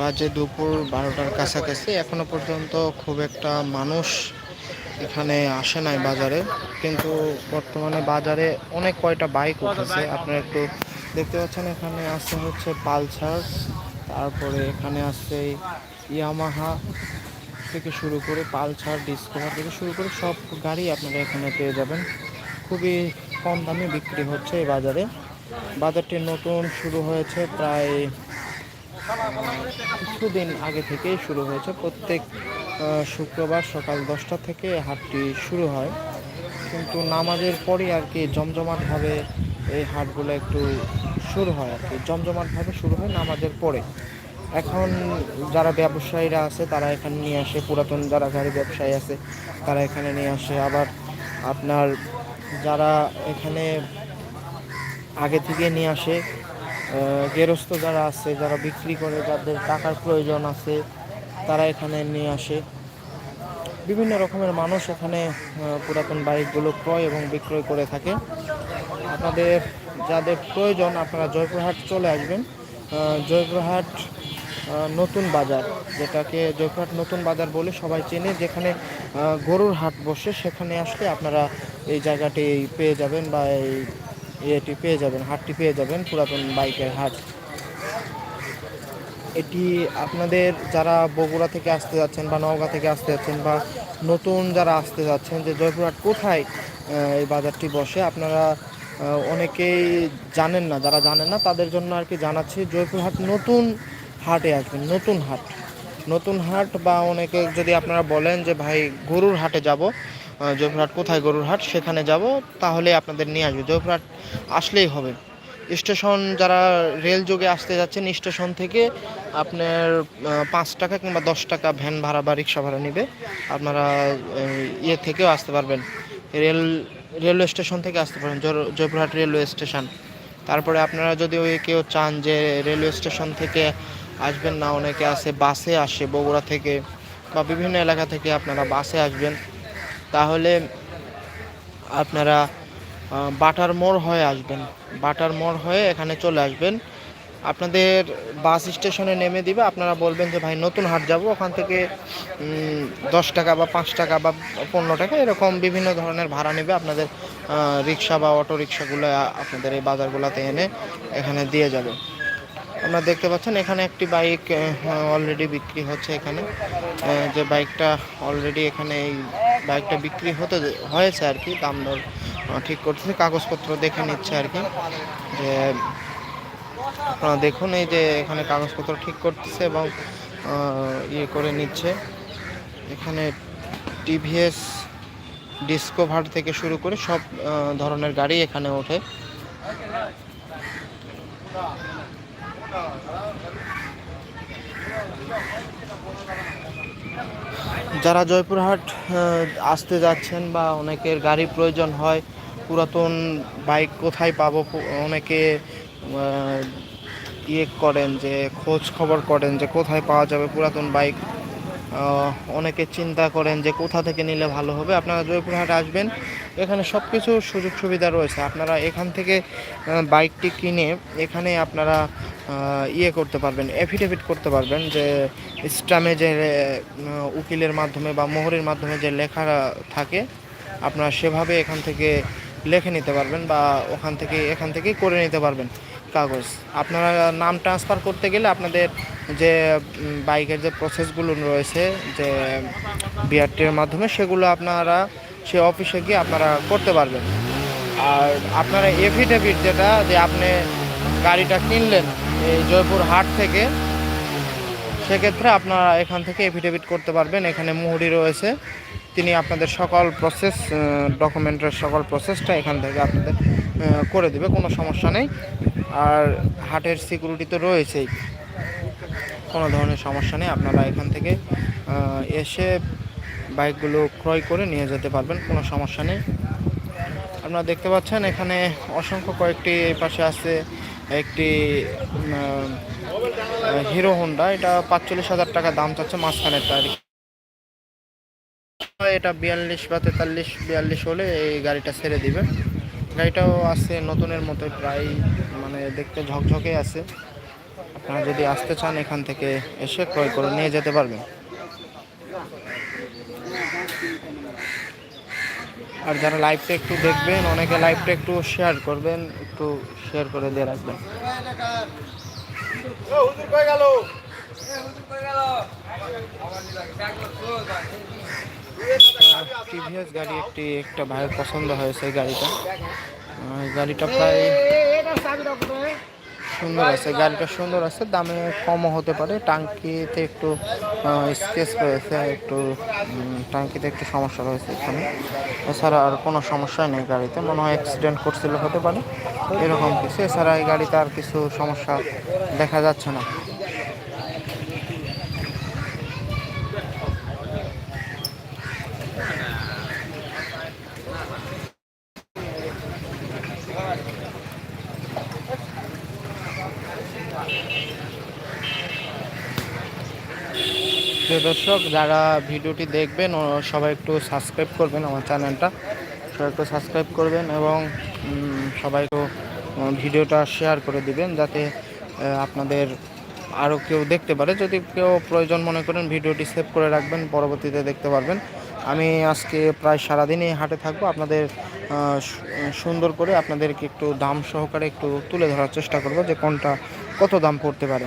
বাজে দুপুর বারোটার কাছাকাছি। এখনও পর্যন্ত খুব একটা মানুষ এখানে আসে নাই বাজারে। কিন্তু বর্তমানে বাজারে অনেক কয়টা বাইক উঠেছে। আপনারা একটু দেখতে পাচ্ছেন, এখানে আছে হচ্ছে পালসার, তারপরে এখানে আছে ইয়ামাহা থেকে শুরু করে পালসার, ডিসকভার থেকে শুরু করে সব গাড়ি আপনারা এখানে পেয়ে যাবেন। খুবই কম দামে বিক্রি হচ্ছে এই বাজারে। বাজারটি নতুন শুরু হয়েছে প্রায় কিছুদিন আগে থেকেই শুরু হয়েছে। প্রত্যেক শুক্রবার সকাল দশটা থেকে হাটটি শুরু হয়। কিন্তু নামাজের পরই আর কি জমজমাটভাবে এই হাটগুলো একটু শুরু হয় আর কি। জমজমাটভাবে শুরু হয় নামাজের পরে। এখন যারা ব্যবসায়ীরা আছে, তারা এখানে নিয়ে আসে। পুরাতন যারা গাড়ি ব্যবসায়ী আছে, তারা এখানে নিয়ে আসে। আবার আপনার যারা এখানে আগে থেকে নিয়ে আসে আহ, গেরস্ত যারা আছে যারা বিক্রি করে যাদের টাকার প্রয়োজন আছে তারা এখানে নিয়ে আসে। বিভিন্ন রকমের মানুষ এখানে পুরাতন বাইকগুলো ক্রয় এবং বিক্রয় করে থাকে। আপনাদের যাদের প্রয়োজন আপনারা জয়পুরহাট চলে আসবেন। জয়পুরহাট নতুন বাজার যেটাকে জয়পুরহাট নতুন বাজার বলে সবাই চেনে যেখানে গরুর হাট বসে সেখানে আসলে আপনারা এই জায়গাটি পেয়ে যাবেন বা এই ইয়েটি পেয়ে যাবেন, হাটটি পেয়ে যাবেন, পুরাতন বাইকের হাট। এটি আপনাদের যারা বগুড়া থেকে আসতে যাচ্ছেন বা নওগাঁ থেকে আসতে যাচ্ছেন বা নতুন যারা আসতে যাচ্ছেন যে জয়পুরহাট কোথায় এই বাজারটি বসে, আপনারা অনেকেই জানেন না, যারা জানেন না, তাদের জন্য আর কি জানাচ্ছি, জয়পুরহাট নতুন হাটে আসবেন, নতুন হাট। নতুন হাট বা অনেকে যদি আপনারা বলেন যে, ভাই, গরুর হাটে যাব জয়পুরহাট কোথায় গরুর হাট সেখানে যাব, তাহলে আপনাদের নিয়ে আসবে। জয়পুরহাট আসলেই হবে। স্টেশন যারা রেল যোগে আসতে যাচ্ছেন, স্টেশন থেকে আপনার পাঁচ টাকা কিংবা দশ টাকা ভ্যান ভাড়া বা রিক্সা ভাড়া নেবে। আপনারা ইয়ে থেকেও আসতে পারবেন। রেল, রেলওয়ে স্টেশন থেকে আসতে পারেন জয়পুরহাট রেলওয়ে স্টেশন। তারপরে আপনারা যদি ওই কেউ চান যে রেলওয়ে স্টেশন থেকে আসবেন না, অনেকে আছে, বাসে আসে, বগুড়া থেকে বা বিভিন্ন এলাকা থেকে আপনারা বাসে আসবেন। তাহলে আপনারা বাটার মোড় হয়ে আসবেন। বাটার মোড় হয়ে এখানে চলে আসবেন। আপনাদের বাস স্টেশনে নেমে দিবে। আপনারা বলবেন যে, ভাই, নতুন হাট যাব। ওখান থেকে দশ টাকা বা পাঁচ টাকা বা পনেরো টাকা এরকম বিভিন্ন ধরনের ভাড়া নেবে আপনাদের রিক্সা বা অটো রিক্সাগুলো আপনাদের এই বাজারগুলোতে এনে এখানে দিয়ে যাবে। আপনারা দেখতে পাচ্ছেন, এখানে একটি বাইক অলরেডি বিক্রি হচ্ছে এখানে। যে বাইকটা অলরেডি এখানে এই বাইকটা বিক্রি হতে হয়েছে আর কি, দাম দর ঠিক করতেছে, কাগজপত্র দেখে নিচ্ছে আর কি। যে আপনারা দেখুন, এই যে এখানে কাগজপত্র ঠিক করতেছে এবং ইয়ে করে নিচ্ছে। এখানে টিভিএস, ডিসকভার থেকে শুরু করে সব ধরনের গাড়ি এখানে ওঠে। যারা জয়পুরহাট আসতে যাচ্ছেন বা অনেকের গাড়ি প্রয়োজন হয়, পুরাতন বাইক কোথায় পাবো অনেকে ইয়ে করেন যে, খোঁজ খবর করেন যে, কোথায় পাওয়া যাবে পুরাতন বাইক। অনেকে চিন্তা করেন যে, কোথা থেকে নিলে ভালো হবে। আপনারা জয়পুরহাট আসবেন, এখানে সব কিছু সুযোগ সুবিধা রয়েছে। আপনারা এখান থেকে বাইকটি কিনে এখানে আপনারা ইয়ে করতে পারবেন এফিডেভিট করতে পারবেন যে স্টামে যে উকিলের মাধ্যমে বা মোহরের মাধ্যমে যে লেখা থাকে, আপনারা সেভাবে এখান থেকে লিখে নিতে পারবেন বা ওখান থেকে, এখান থেকেই করে নিতে পারবেন কাগজ। আপনারা নাম ট্রান্সফার করতে গেলে আপনাদের যে বাইকের যে প্রসেসগুলো রয়েছে, যে বিআরটির মাধ্যমে, সেগুলো আপনারা সে অফিসে গিয়ে আপনারা করতে পারবেন। আর আপনারা এফিডেভিট যেটা যে আপনি গাড়িটা কিনলেন এই জয়পুর হাট থেকে, সেক্ষেত্রে আপনারা এখান থেকে এফিডেভিট করতে পারবেন। এখানে মুহুরি রয়েছে। তিনি আপনাদের সকল প্রসেস ডকুমেন্টের সকল প্রসেসটা এখান থেকে আপনাদের করে দেবে, কোনো সমস্যা নেই। আর হাটের সিকিউরিটি তো রয়েছেই। কোনো ধরনের সমস্যা নেই। আপনারা এখান থেকে এসে বাইকগুলো ক্রয় করে নিয়ে যেতে পারবেন, কোনো সমস্যা নেই। আপনারা দেখতে পাচ্ছেন, এখানে অসংখ্য কয়েকটি পাশে আছে একটি হিরো হোন্ডা। এটা পাঁচচল্লিশ হাজার টাকা দাম চাচ্ছে মাঝখানেরটা আর কি। এটা বিয়াল্লিশ বা তেতাল্লিশ, বিয়াল্লিশ হলে এই গাড়িটা ছেড়ে দিবে। গাড়িটাও আছে নতুনের মতো প্রায় মানে দেখতে ঝকঝকে আছে। আপনারা যদি আসতে চান এখান থেকে এসে ক্রয় করে নিয়ে যেতে পারবেন। আর যারা লাইভটা একটু দেখবেন, অনেকে লাইভটা একটু শেয়ার করবেন, একটু শেয়ার করে দিয়ে রাখবেন। টিভিএস গাড়ি একটি একটা ভাইয়ের পছন্দ হয়েছে গাড়িটা। গাড়িটা প্রায় সুন্দর আছে, গাড়িটা সুন্দর আছে, দামে কমও হতে পারে, টাঙ্কিতে একটু স্কেচ রয়েছে, একটু টাঙ্কিতে একটু সমস্যা রয়েছে এখানে। এছাড়া আর কোনো সমস্যাই নেই গাড়িতে, মনে হয় অ্যাক্সিডেন্ট করছিল হতে পারে, এরকম কিছু। এছাড়া এই গাড়িতে আর কিছু সমস্যা দেখা যাচ্ছে না। প্রিয় দর্শক, যারা ভিডিওটি দেখবেন সবাই একটু সাবস্ক্রাইব করবেন আমার চ্যানেলটা সবাই একটু সাবস্ক্রাইব করবেন এবং সবাই একটু ভিডিওটা শেয়ার করে দিবেন যাতে আপনাদের আরও কেউ দেখতে পারে। যদি কেউ প্রয়োজন মনে করেন, ভিডিওটি সেভ করে রাখবেন, পরবর্তীতে দেখতে পারবেন। আমি আজকে প্রায় সারাদিনই হাটে থাকব। আপনাদের সুন্দর করে আপনাদেরকে একটু দাম সহকারে একটু তুলে ধরার চেষ্টা করব যে কোনটা, কত দাম পড়তে পারে।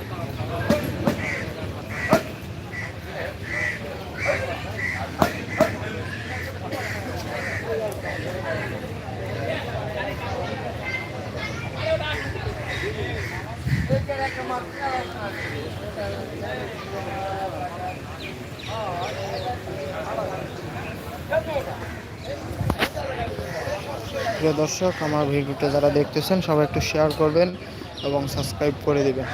প্রিয় দর্শক আমার ভিডিওটা যারা দেখতেছেন সবাই একটু শেয়ার করবেন এবং সাবস্ক্রাইব করে দিবেন।